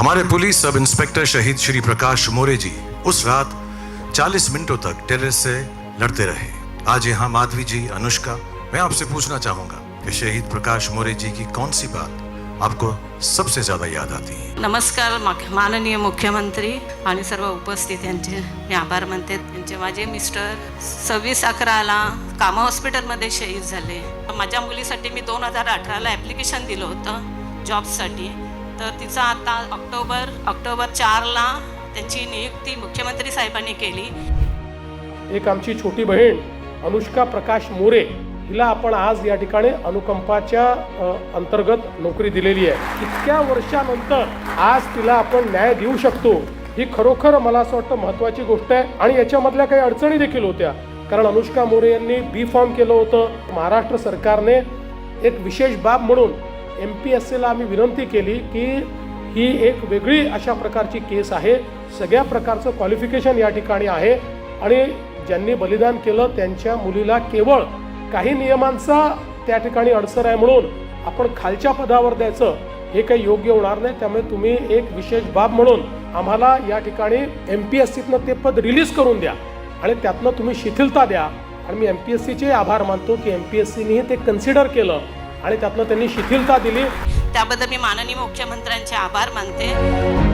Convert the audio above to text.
हमारे police sub inspector शहीद श्री प्रकाश मोरे जी उस रात 40 मिनटों तक टेरर से लड़ते रहे। आज यहाँ माधवी जी अनुष्का मैं आपसे पूछना चाहूंगा कि शहीद प्रकाश मोरे जी की कौन सी बात आपको सबसे ज्यादा याद आती है? नमस्कार मा- माननीय मुख्यमंत्री आणि सर्व उपस्थित यांचे मी आभार मानते त्यांचे माझे मिस्टर सव्वीस अकराला कामा हॉस्पिटलमध्ये शहीद झाले. माझ्या मुलीसाठी मी दोन हजार अठराला ॲप्लिकेशन दिलं होतं जॉबसाठी तर तिचा आता ऑक्टोबर ऑक्टोबर चारला त्यांची नियुक्ती मुख्यमंत्री साहेबांनी केली. एक आमची छोटी बहीण अनुष्का प्रकाश मोरे हिला आपण आज या ठिकाणी अनुकंपाच्या अंतर्गत नोकरी दिलेली आहे. इतक्या वर्षानंतर आज तिला आपण न्याय देऊ शकतो ही खरोखर मला असं वाटतं महत्त्वाची गोष्ट आहे आणि याच्यामधल्या काही अडचणी देखील होत्या. कारण अनुष्का मोरे यांनी बी फॉर्म केलं होतं. महाराष्ट्र सरकारने एक विशेष बाब म्हणून एम पी एस सीला आम्ही विनंती केली की ही एक वेगळी अशा प्रकारची केस आहे. सगळ्या प्रकारचं क्वालिफिकेशन या ठिकाणी आहे. आणि ज्यांनी बलिदान केलं त्यांच्या मुलीला केवळ काही नियमांचा त्या ठिकाणी अडसर आहे म्हणून आपण खालच्या पदावर द्यायचं. हे काही योग्य होणार नाही. त्यामुळे तुम्ही एक विशेष बाब म्हणून आम्हाला या ठिकाणी एम पी एस सीतनं ते पद रिलीज करून द्या. आणि त्यातनं तुम्ही शिथिलता द्या. आणि मी एम पी एस सीचे आभार मानतो की एम पी एस सीनेही ते कन्सिडर केलं. आणि त्यातनं त्यांनी शिथिलता दिली. त्याबद्दल मी माननीय मुख्यमंत्र्यांचे आभार मानते.